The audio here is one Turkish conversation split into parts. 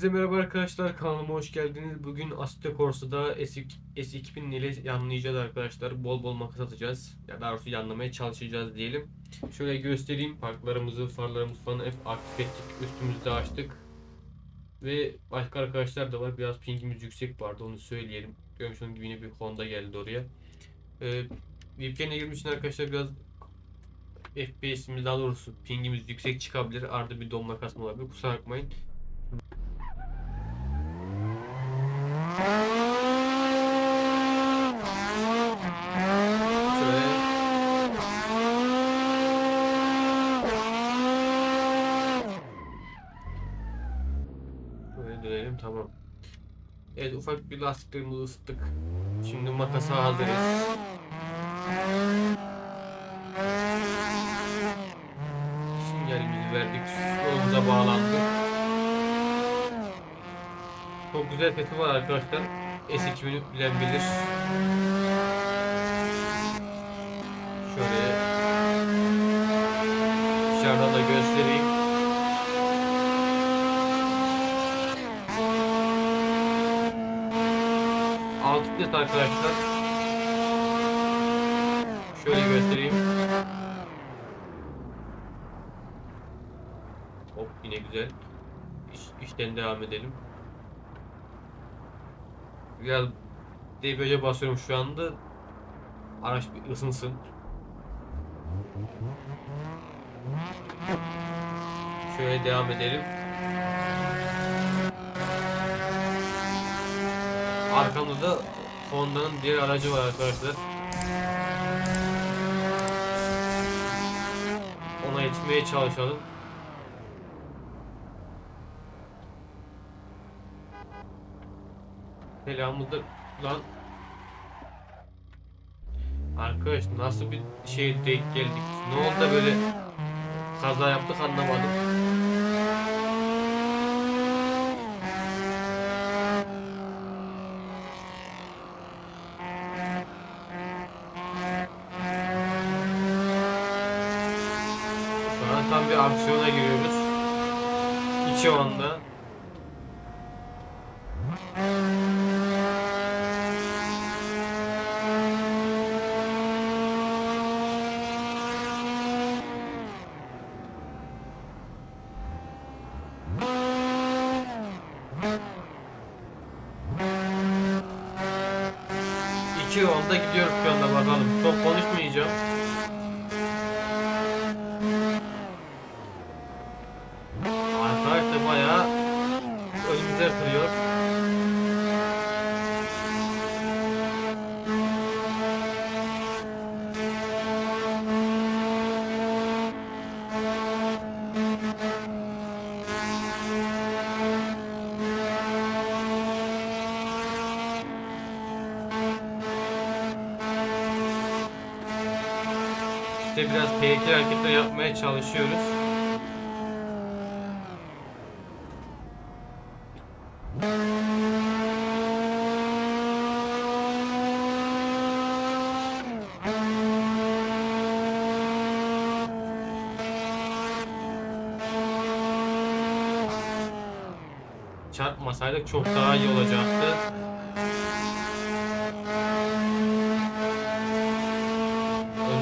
Hepinize merhaba arkadaşlar kanalıma hoş geldiniz. Bugün Assetto Corsa'da S, S2000 ile yanlayacağız arkadaşlar. Bol bol makas atacağız. Ya daha doğrusu yanlamaya çalışacağız diyelim. Şöyle göstereyim. Parklarımızı, farlarımızı falan hep aktif ettik. Üstümüzü de açtık. Ve başka arkadaşlar da var. Biraz pingimiz yüksek vardı onu söyleyelim. Görmüş olduğunuz gibi yine bir Honda geldi oraya. Ee, VPN'e girmiş için arkadaşlar biraz FPS'imiz daha doğrusu pingimiz yüksek çıkabilir. Arada bir donma kasma olabilir. Kusura bakmayın. Şöyle Böyle dönelim tamam. Evet ufak bir lastiklerimizi ısıttık. Şimdi makasa hazırız. Sinyalimizi verdik. Yolumuza bağlandık. Çok güzel sesi var arkadaşlar. S2000'i bilen bilir. Şöyle dışarıdan da göstereyim. Vites arkadaşlar. Şöyle göstereyim. Hop yine güzel. İş, işten devam edelim. Biraz debriyaja basıyorum şu anda. Araç bir ısınsın. Şöyle devam edelim. Arkamda da Honda'nın diğer aracı var arkadaşlar. Ona yetişmeye çalışalım. Selamımızda lan Arkadaş nasıl bir şey denk geldik? Ne oldu böyle kaza yaptık anlamadım. Tam bir aksiyona giriyoruz. İki onda. İki onda gidiyoruz şu anda bakalım. Çok konuşmayacağım. Arkadaş da bayağı önümüze kırıyor. İşte biraz tehlikeli hareketler yapmaya çalışıyoruz. Çarpmasaydık çok daha iyi olacaktı.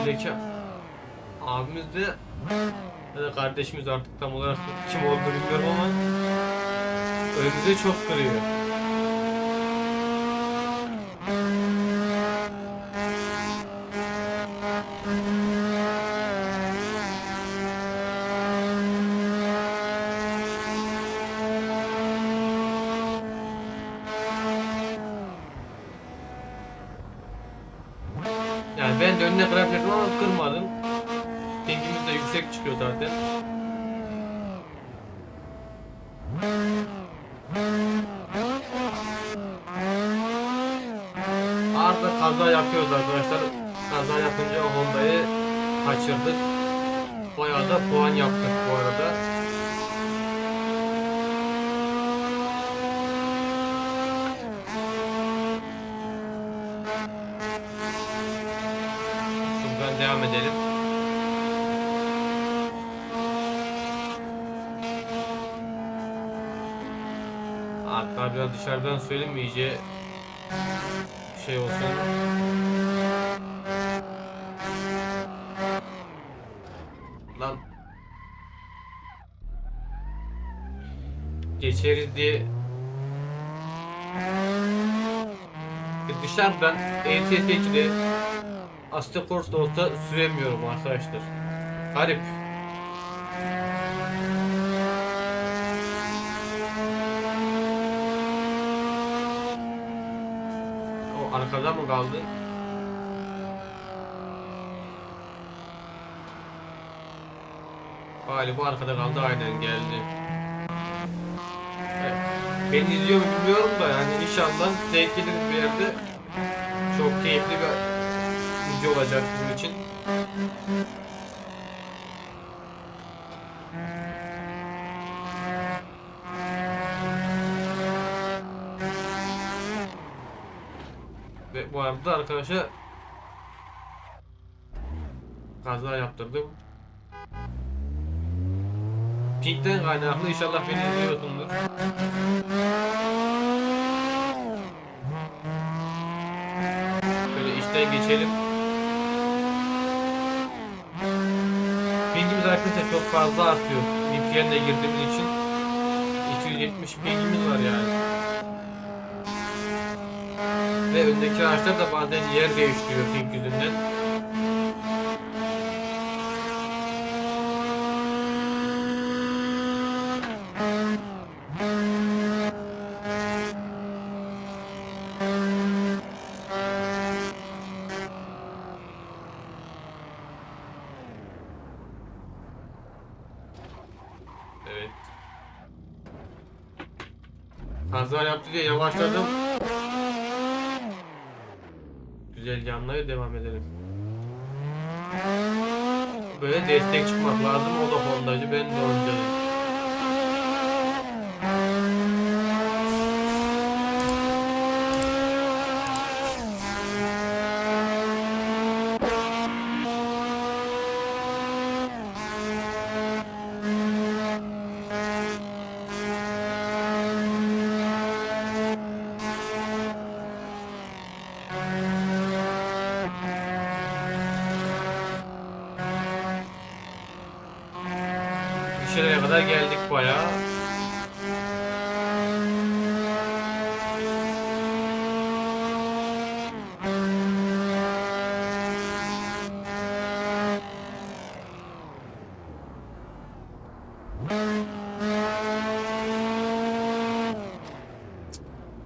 Öndeki abimiz de ya da kardeşimiz artık tam olarak kim olduğunu bilmiyorum ama önümüze çok kırıyor. Yani ben de önüne kırabilirdim ama kırmadım. Pingimiz de yüksek çıkıyor zaten. Arada kaza yapıyoruz arkadaşlar. Kaza yapınca Honda'yı kaçırdık. Bayağı da puan yaptık bu arada. Şuradan devam edelim. Biraz dışarıdan iyice şey olsun. Lan geçeriz diye E dışarıdan ETS ile Astacors'ta olsa süremiyorum arkadaşlar. Garip. O arkada mı kaldı? Galiba arkada kaldı aynen geldi. Evet. Beni izliyor mu bilmiyorum da yani inşallah gelir bir yerde. Çok keyifli bir video olacak bizim için. Bu arada arkadaşa kaza yaptırdım. Pink'ten kaynaklı inşallah beni izliyorsundur. Şöyle işten geçelim. Pingimiz arkadaşlar çok fazla artıyor. VPN'le girdiğimiz için 270 pingimiz var yani. Ve öndeki araçlar da bazen yer değiştiriyor ping yüzünden. Evet. Kaza yaptı diye yavaşladım. Güzel yanlara devam edelim. Böyle destek çıkmak lazım. O da Honda'cı, ben de Honda'cıyım. Bir şeylere kadar geldik bayağı.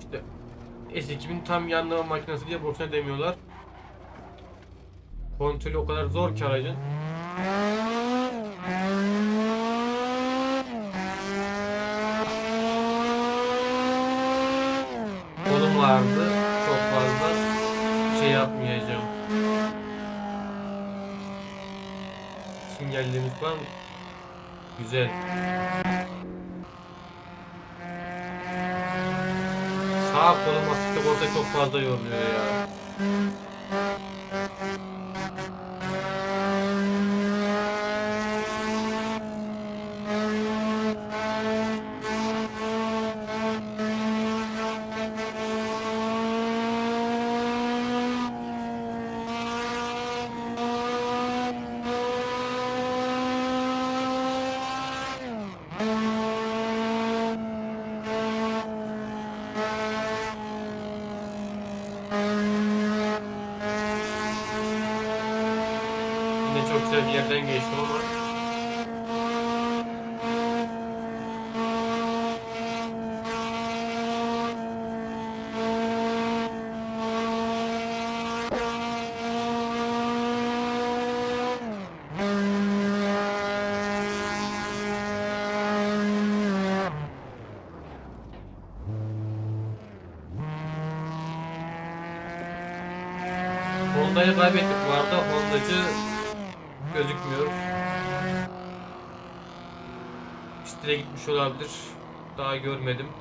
İşte S2000 tam yanlama makinesi diye boşuna demiyorlar. Kontrolü o kadar zor ki aracın. Kolum vardı. Çok fazla şey yapmayacağım. Sinyallerimiz falan güzel. Sağ kolum aslında orada çok fazla yoruluyor ya. Yine çok güzel bir yerden geçtim ama Honda'yı kaybettik bu arada. Honda'cı gözükmüyor. Pistlere gitmiş olabilir. Daha görmedim.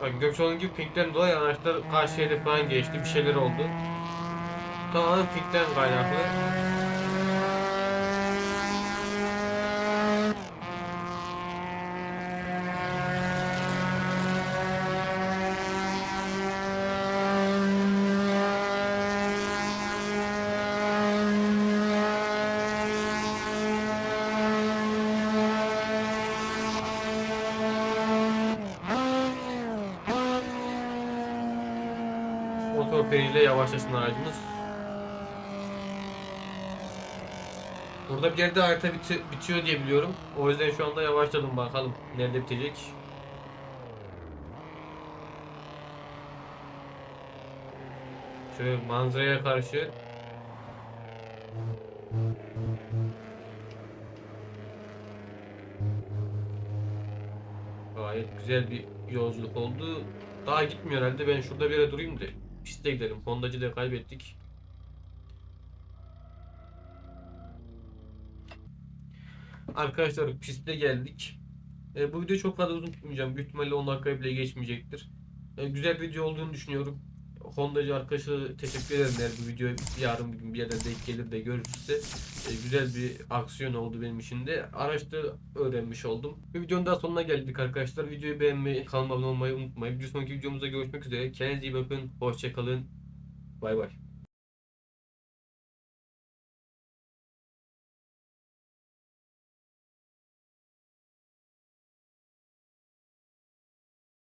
Bak Gökçeoğlu gibi pinkten dolayı araçlar karşı hedef falan geçti. Bir şeyler oldu. Tamamen pinkten kaynaklı. Motor freniyle yavaşlasın aracımız. Burada bir yerde harita biti- bitiyor diye biliyorum. O yüzden şu anda yavaşladım bakalım nerede bitecek. Şöyle manzaraya karşı Gayet güzel bir yolculuk oldu. Daha gitmiyor herhalde. Ben şurada bir yere durayım da piste gidelim. Hondacı da kaybettik. Arkadaşlar piste geldik. E, bu video çok fazla uzun tutmayacağım. Büyük ihtimalle 10 dakika bile geçmeyecektir. E, güzel video olduğunu düşünüyorum. Hondacı arkadaşa teşekkür ederim bu video yarın bir gün bir yerden denk gelir de görürse. E, güzel bir aksiyon oldu benim için de. Araçta öğrenmiş oldum. Bir videonun daha sonuna geldik arkadaşlar. Videoyu beğenmeyi, kanalıma abone olmayı unutmayın. Bir sonraki videomuzda görüşmek üzere. Kendinize iyi bakın. Hoşçakalın. Bay bay.